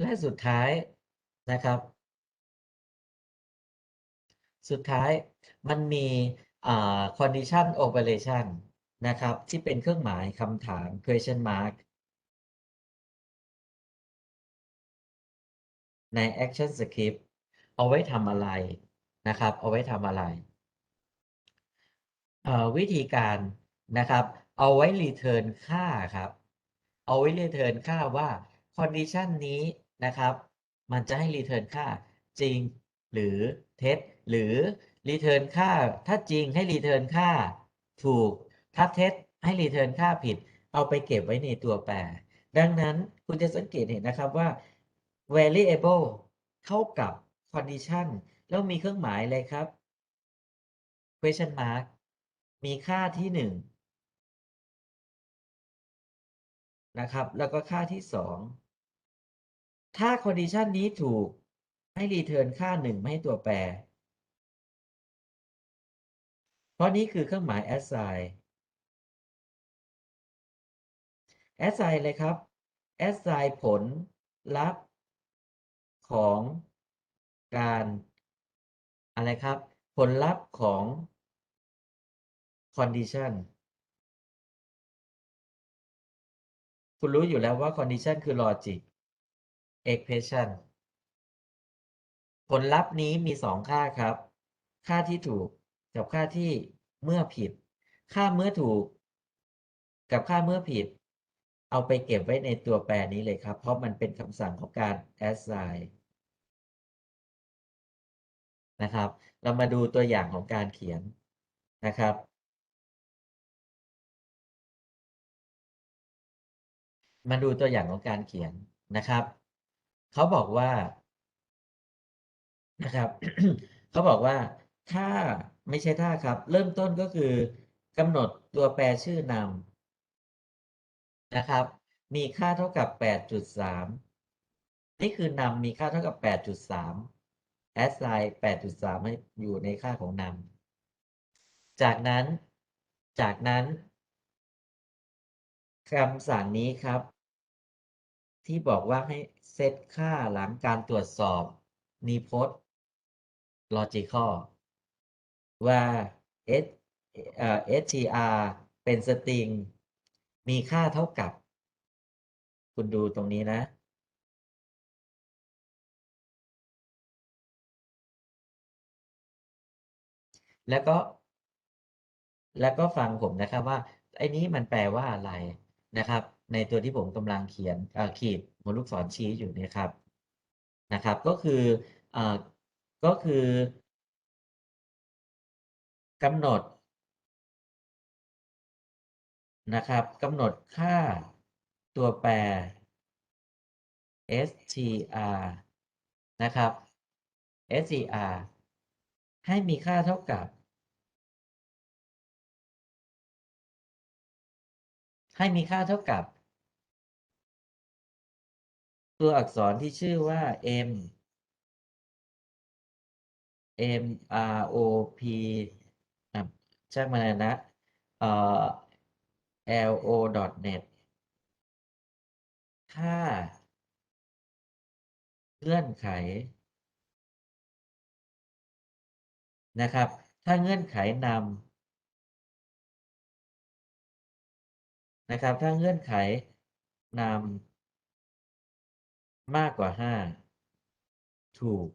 และสุดท้ายนะครับ สุดท้ายมันมีอ่า condition operation นะครับ ที่เป็นเครื่องหมายคำถาม question mark ใน action script เอาไว้ทำอะไรนะครับ เอาไว้ทำอะไร วิธีการนะครับ เอาไว้ return ค่าครับ เอาไว้ return ค่าว่า condition นี้ นะครับ มันจะให้ return ค่าจริงหรือเท็จหรือ return ค่าถ้าจริงให้ return ค่าถูก ถ้าเท็จให้ return ค่าผิด เอาไปเก็บไว้ในตัวแปร ดังนั้นคุณจะสังเกตเห็นนะครับว่า variable เท่ากับ condition แล้วมีเครื่องหมายอะไรครับ question mark มีค่าที่หนึ่งนะครับ แล้วก็ค่าที่ ถ้า condition นี้ถูก ให้ return ค่าหนึ่งไม่ให้ตัวแปร เพราะนี้คือเครื่องหมาย assign assign เลยครับ assign ผลลัพธ์ของการอะไรครับ ผลลัพธ์ของ condition คุณรู้อยู่แล้วว่า condition คือ logic expression ผลลัพธ์นี้มีสองค่าครับ ค่าที่ถูกกับค่าที่เมื่อผิด ค่าเมื่อถูก กับค่าเมื่อผิด เอาไปเก็บไว้ในตัวแปรนี้เลยครับ เพราะมันเป็นคำสั่งของการ assign นะครับ เรามาดูตัวอย่างของการเขียนนะครับ มาดูตัวอย่างของการเขียนนะครับ เขาบอกว่านะครับ เขาบอกว่าถ้าไม่ใช่ถ้าครับ เริ่มต้นก็คือกำหนดตัวแปรชื่อนำนะครับ มีค่าเท่ากับ 8.3 นี่คือนำมีค่าเท่ากับ 8.3 assign 8.3ให้อยู่ในค่าของนำจากนั้น จากนั้นคำสั่งนี้ครับ ที่บอกว่าให้ เซตค่าหลังการตรวจสอบนิพจน์ logical ว่า s เอ่อ str เป็นสตริง มีค่าเท่ากับ คุณดูตรงนี้นะ แล้วก็ แล้วก็ฟังผมนะครับว่า ไอ้นี้มันแปลว่าอะไรนะครับ ในตัวที่ผมกำลังเขียนขีดหัวลูกศรชี้อยู่เนะครับนะครับ ก็คืออก็คือกำหนดนะครับกำหนดค่าตัวแปร str นะครับ str ให้มีค่าเท่ากับ ให้มีค่าเท่ากับ ตัวอักษรที่ชื่อว่า m m r o p ช่างมันนะเอ่อ lo.net ค่าเงื่อนไขนะครับ ถ้าเงื่อนไขนำนะครับ ถ้าเงื่อนไขนำ มากกว่า5ถูก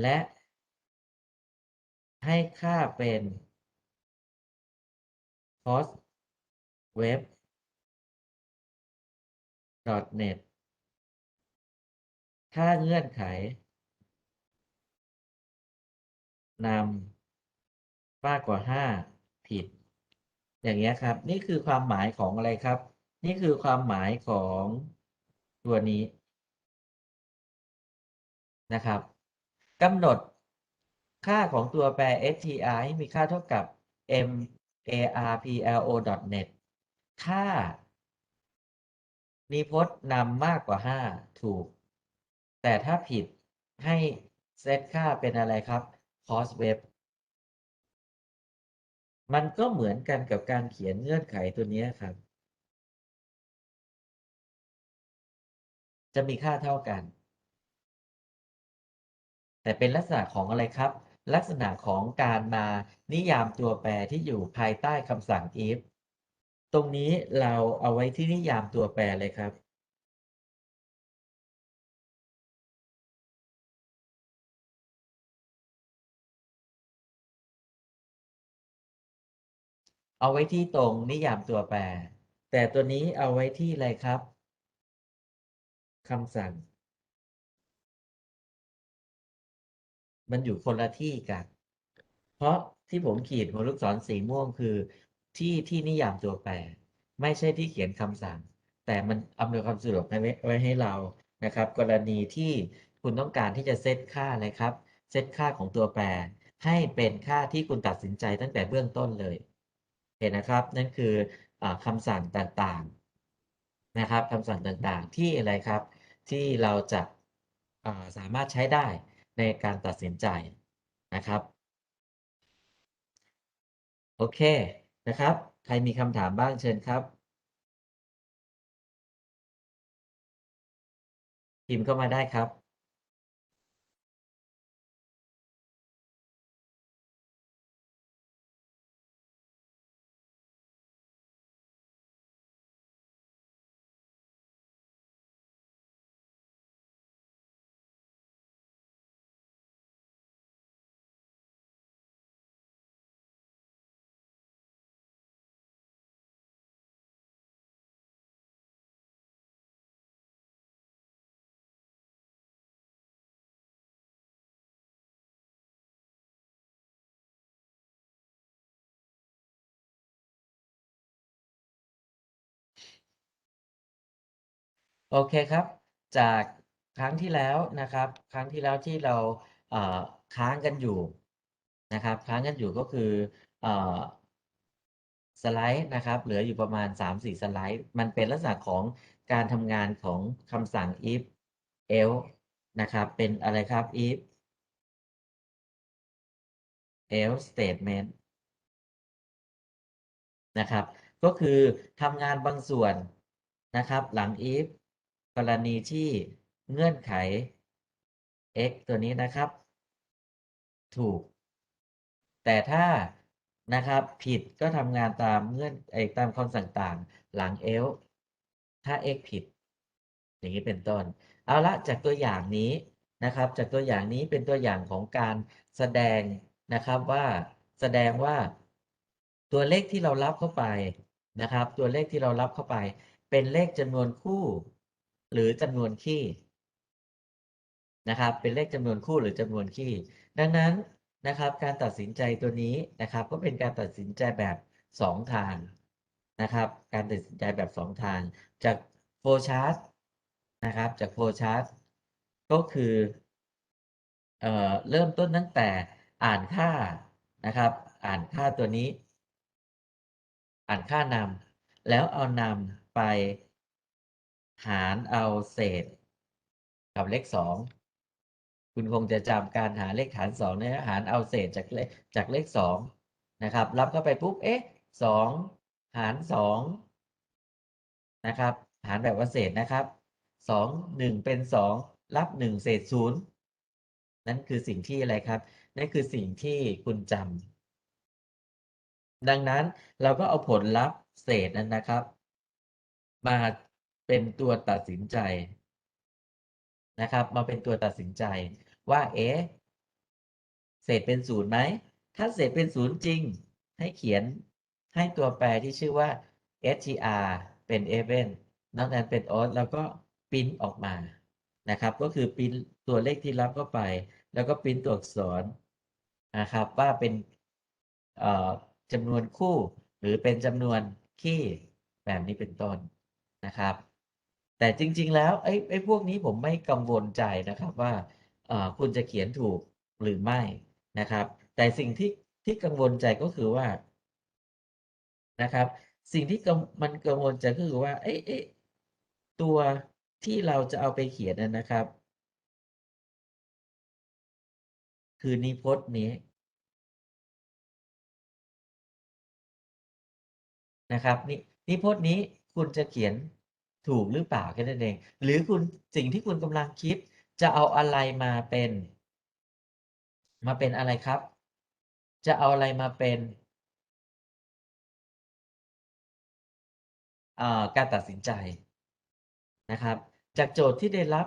และให้ค่าเป็น cost web net ถ้าเงื่อนไขนำมากกว่า5ผิด อย่างเงี้ยครับ นี่คือความหมายของอะไรครับ นี่คือความหมายของตัวนี้นะครับกำหนดค่าของตัวแปร str ให้มีค่าเท่ากับ m arplo.net ถ้านิพจน์นำมากกว่า 5 ถูก แต่ถ้าผิดให้เซตค่าเป็นอะไรครับ cost web มันก็เหมือนกันกับการเขียนเงื่อนไขตัวนี้ครับ จะมีค่าเท่ากัน แต่เป็นลักษณะของอะไรครับ ลักษณะของการมานิยามตัวแปรที่อยู่ภายใต้คำสั่ง if ตรงนี้เราเอาไว้ที่นิยามตัวแปรเลยครับ เอาไว้ที่ตรงนิยามตัวแปร แต่ตัวนี้เอาไว้ที่อะไรครับ คำสั่ง มันอยู่คนละที่กัน เพราะที่ผมขีดหัวลูกศรสีม่วงคือ ที่ที่นิยามตัวแปร ไม่ใช่ที่เขียนคำสั่ง แต่มันอำนวยความสะดวกไว้ให้เรานะครับ กรณีที่คุณต้องการที่จะเซตค่าอะไรครับ เซตค่าของตัวแปร ให้เป็นค่าที่คุณตัดสินใจตั้งแต่เบื้องต้นเลยเห็นนะครับ นั่นคืออคำสั่งต่างๆนะครับคำสั่งต่างๆ ที่อะไรครับ ที่เราจะาสามารถใช้ได้ในการตัดสินใจนะครับ โอเคนะครับ ใครมีคำถามบ้างเชิญครับพิมพ์เข้ามาได้ครับ โอเคครับ จากครั้งที่แล้วนะครับ ครั้งที่แล้วที่เราค้างกันอยู่นะครับ ค้างกันอยู่ก็คือเอ่อสไลด์นะครับ เหลืออยู่ประมาณ 3-4 สไลด์ มันเป็นลักษณะของการทำงานของคำสั่ง if else นะครับ เป็นอะไรครับ if else statement นะครับ ก็คือทำงานบางส่วนนะครับ หลัง if กรณีที่เงื่อนไข x ตัวนี้นะครับ ถูก แต่ถ้านะครับผิดก็ทำงานตามเงื่อนไอตามคำสั่งต่างหลัง l ถ้า x ผิด อย่างนี้เป็นต้น เอาละจากตัวอย่างนี้นะครับ จากตัวอย่างนี้เป็นตัวอย่างของการแสดงนะครับว่าแสดงว่าตัวเลขที่เรารับเข้าไปนะครับ ตัวเลขที่เรารับเข้าไป เป็นเลขจำนวนคู่ หรือจำนวนคี่นะครับ เป็นเลขจำนวนคู่หรือจำนวนคี่ ดังนั้นนะครับ การตัดสินใจตัวนี้นะครับ ก็เป็นการตัดสินใจแบบ 2 ทางนะครับ การตัดสินใจแบบ 2 ทาง จากโฟชาร์ตนะครับ จากโฟชาร์ตก็คือเอ่อเริ่มต้นตั้งแต่อ่านค่านะครับ อ่านค่าตัวนี้ อ่านค่านำแล้วเอานำไป หารเอาเศษ กับเลขสองคุณคงจะจำการหาเลขฐานสองเนี่ยหารเอาเศษจากเลขจากเลขสองนะครับ รับเข้าไปปุ๊บเอ๊ะสองหารสองนะครับ หารแบบว่าเศษนะครับสองหนึ่งเป็นสองรับหนึ่งเศษศูนย์นั่นคือสิ่งที่อะไรครับนั่นคือสิ่งที่คุณจำดังนั้นเราก็เอาผลลัพธ์เศษนั้นนะครับ มา เป็นตัวตัดสินใจนะครับ มาเป็นตัวตัดสินใจว่า เอ๊ะเศษเป็นศูนย์ไหม ถ้าเศษเป็นศูนย์จริง ให้เขียนให้ตัวแปรที่ชื่อว่า str เป็น even นอกนั้นเป็น odd แล้วก็ปิ้นออกมานะครับ ก็คือปิ้นตัวเลขที่รับเข้าไป แล้วก็ปิ้นตัวอักษรนะครับ ว่าเป็นเอ่อจำนวนคู่ หรือเป็นจำนวนคี่แบบนี้เป็นต้นนะครับ แต่จริง ๆ แล้วไอ้ไอ้พวกนี้ผมไม่กังวลใจนะครับว่าคุณจะเขียนถูกหรือไม่นะครับ แต่สิ่งที่ที่กังวลใจก็คือว่านะครับ สิ่งที่มันกังวลใจก็คือว่าเอ๊ะเอ๊ะตัวที่เราจะเอาไปเขียนนั้นนะครับ คือนิพจน์นี้นะครับนินิพจน์นี้คุณจะเขียน ถูกหรือเปล่าแค่นั้นเอง หรือคุณสิ่งที่คุณกำลังคิด จะเอาอะไรมาเป็น มาเป็นอะไรครับ จะเอาอะไรมาเป็นการตัดสินใจนะครับ จากโจทย์ที่ได้รับ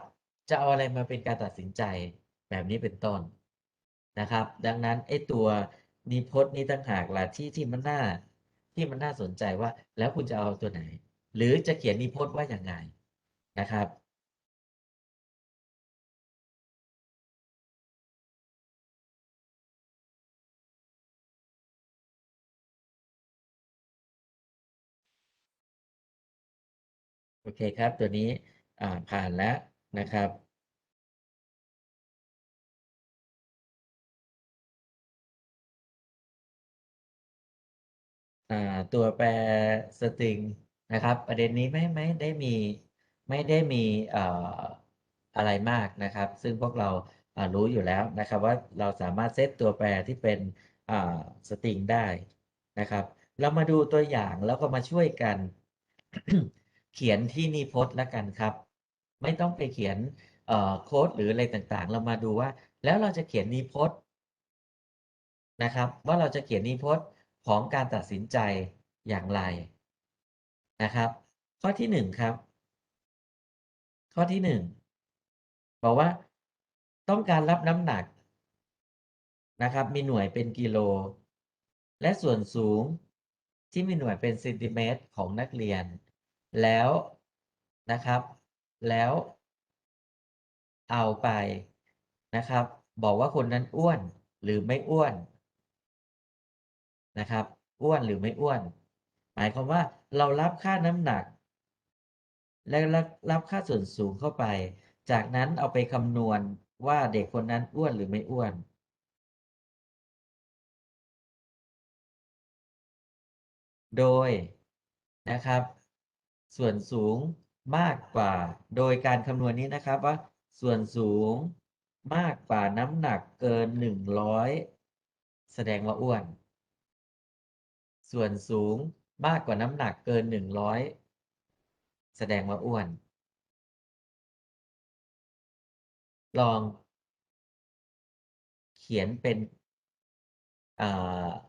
จะเอาอะไรมาเป็นการตัดสินใจแบบนี้เป็นต้นนะครับ ดังนั้นไอ้ตัวนิพจน์นี้ต่างหากละที่ที่มันน่าที่มันน่าสนใจว่า แล้วคุณจะเอาตัวไหน หรือจะเขียนนิพจน์ว่าอย่างไงนะครับโอเคครับ ตัวนี้ผ่านแล้วนะครับ ตัวแปรสตริง นะครับ ประเด็นนี้ไม่ไม่ได้มีไม่ได้มีอะไรมากนะครับ ซึ่งพวกเรารู้อยู่แล้วนะครับ ว่าเราสามารถเซตตัวแปรที่เป็นสตริงได้นะครับ เรามาดูตัวอย่างแล้วก็มาช่วยกัน เขียนที่นิพจน์แล้วกันครับ ไม่ต้องไปเขียนโค้ดหรืออะไรต่างๆ เรามาดูว่า แล้วเราจะเขียนนิพจน์นะครับ ว่าเราจะเขียนนิพจน์ของการตัดสินใจอย่างไร นะครับ ข้อที่1ครับ ข้อที่1บอกว่าต้องการรับน้ำหนักนะครับ มีหน่วยเป็นกิโล และส่วนสูงที่มีหน่วยเป็นเซนติเมตรของนักเรียน แล้วนะครับ แล้วเอาไปนะครับ บอกว่าคนนั้นอ้วนหรือไม่อ้วนนะครับ อ้วนหรือไม่อ้วน หมายความว่าเรารับค่าน้ำหนัก และรับรับค่าส่วนสูงเข้าไป จากนั้นเอาไปคำนวณว่าเด็กคนนั้นอ้วนหรือไม่อ้วน โดยนะครับ ส่วนสูงมากกว่า โดยการคำนวณนี้นะครับว่า ส่วนสูงมากกว่าน้ำหนักเกิน100แสดงว่าอ้วน ส่วนสูง มากกว่าน้ำหนักเกิน100แสดงว่าอ้วน ลอง เขียนเป็นอ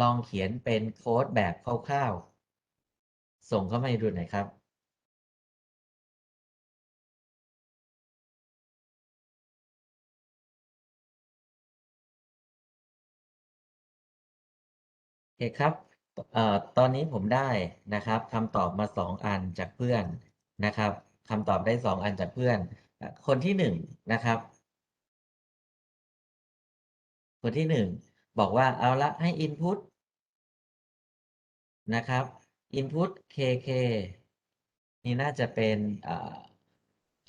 ลองเขียนเป็นโค้ดแบบคร่าวๆ ส่งเข้ามาให้ดูหน่อยครับโอเคครับ ตอนนี้ผมได้นะครับคำตอบมา 2 อันจากเพื่อนนะครับคำตอบได้ 2 อันจากเพื่อน คนที่1นะครับ คนที่ 1 บอกว่าเอาละให้ input นะครับ input kk นี่น่าจะเป็น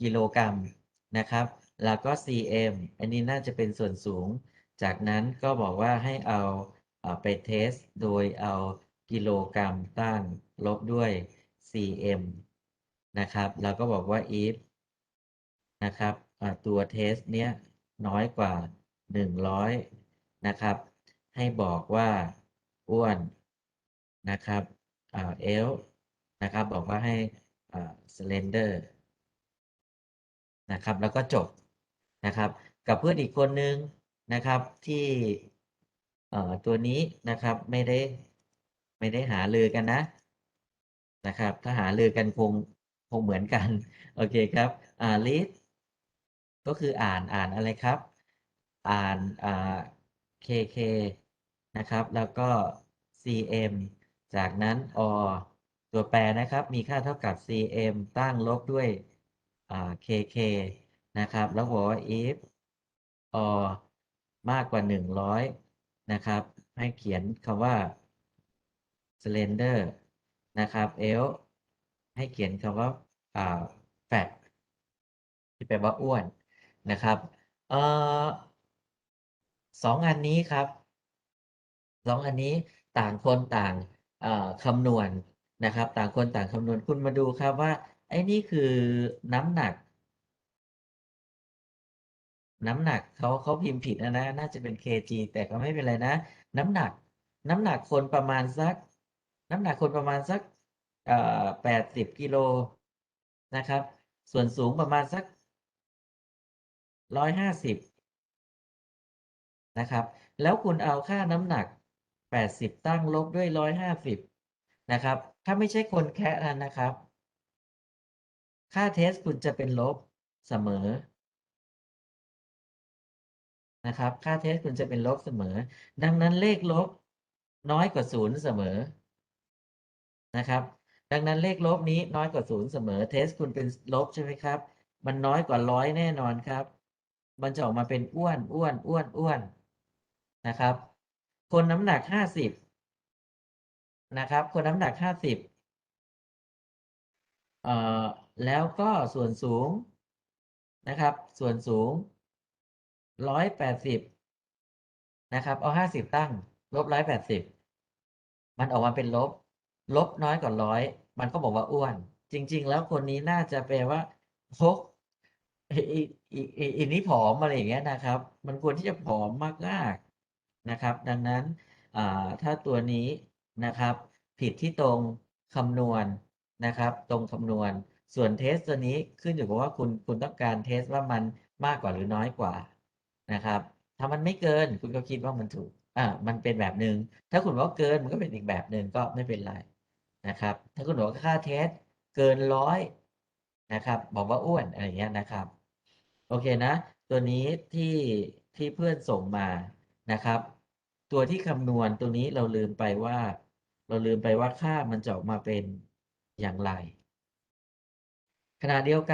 กิโลกรัมนะครับ แล้วก็ cm อันนี้น่าจะเป็นส่วนสูง จากนั้นก็บอกว่าให้เอา ไปเทสโดยเอากิโลกรัมตั้งลบด้วย cm นะครับแล้วก็บอกว่า if นะครับตัวเทสเนี้ยน้อยกว่า 100 นะครับ ให้บอกว่าอ้วนนะครับเอ่า else นะครับ บอกว่าให้ slender นะครับ แล้วก็จบนะครับ กับเพื่อนอีกคนนึงนะครับที่ ตัวนี้นะครับไม่ได้ไม่ได้หารือกันนะนะครับ ถ้าหารือกันคงคงเหมือนกัน โอเคครับอ่า read ก็คืออ่านอ่านอะไรครับ อ่านอ่า kk นะครับ แล้วก็ cm จากนั้น or ตัวแปรนะครับ มีค่าเท่ากับ cm ตั้งลบด้วยอ่า kk นะครับ แล้วบอกว่า if or มากกว่า 100 นะครับ ให้เขียนคำว่า slender นะครับ l ให้เขียนคำว่าา fat ที่แปลว่าอ้วนนะครับเอ่อ2อันนี้ครับ2อันนี้ต่างคนต่างคำนวณนะครับ ต่างคนต่างคำนวณคุณมาดูครับว่าไอ้นี่คือน้ำหนัก น้ำหนักเขาเขาพิมพ์ผิดอะนะน่าจะเป็น kg แต่ก็ไม่เป็นไรนะ น้ำหนัก น้ำหนักคนประมาณสัก น้ำหนักคนประมาณสักเอ่อ80กิโลนะครับ ส่วนสูงประมาณสักร้อยห้าสิบนะครับ แล้วคุณเอาค่าน้ำหนักแปดสิบตั้งลบด้วยร้อยห้าสิบนะครับ ถ้าไม่ใช่คนแคะนั้นนะครับ ค่าเทสคุณจะเป็นลบเสมอ นะครับ ค่าเทสคุณจะเป็นลบเสมอ ดังนั้นเลขลบน้อยกว่าศูนย์เสมอนะครับ ดังนั้นเลขลบนี้น้อยกว่าศูนย์เสมอ เทสคุณเป็นลบใช่ไหมครับ มันน้อยกว่าร้อยแน่นอนครับ มันจะออกมาเป็นอ้วนอ้วนอ้วนอ้วนนะครับ คนน้ำหนักห้าสิบนะครับ คนน้ำหนักห้าสิบเอ่อแล้วก็ส่วนสูงนะครับ ส่วนสูง ร้อยแปดสิบนะครับ เอาห้าสิบตั้ง ลบร้อยแปดสิบมันออกมาเป็นลบ ลบน้อยกว่าร้อยมันก็บอกว่าอ้วน จริง ๆ แล้วคนนี้น่าจะแปลว่าพกอีอีอีอีนี้ผอมอะไรอย่างเงี้ยนะครับ มันควรที่จะผอมมากๆนะครับ ดังนั้นถ้าตัวนี้นะครับ ผิดที่ตรงคำนวณนะครับ ตรงคำนวณ ส่วนเทสตัวนี้ขึ้นอยู่กับว่าคุณคุณต้องการเทสว่ามันมากกว่าหรือน้อยกว่า นะครับ ถ้ามันไม่เกินคุณก็คิดว่ามันถูกอ่ามันเป็นแบบหนึ่งถ้าคุณบอกว่าเกินมันก็เป็นอีกแบบหนึ่งก็ไม่เป็นไรนะครับ ถ้าคุณบอกว่าค่าเทสเกินร้อยนะครับ บอกว่าอ้วนอะไรเงี้ยนะครับ โอเคนะ ตัวนี้ที่ที่เพื่อนส่งมานะครับ ตัวที่คำนวณตัวนี้เราลืมไปว่า เราลืมไปว่าค่ามันจะออกมาเป็นอย่างไรขณะเดียวกัน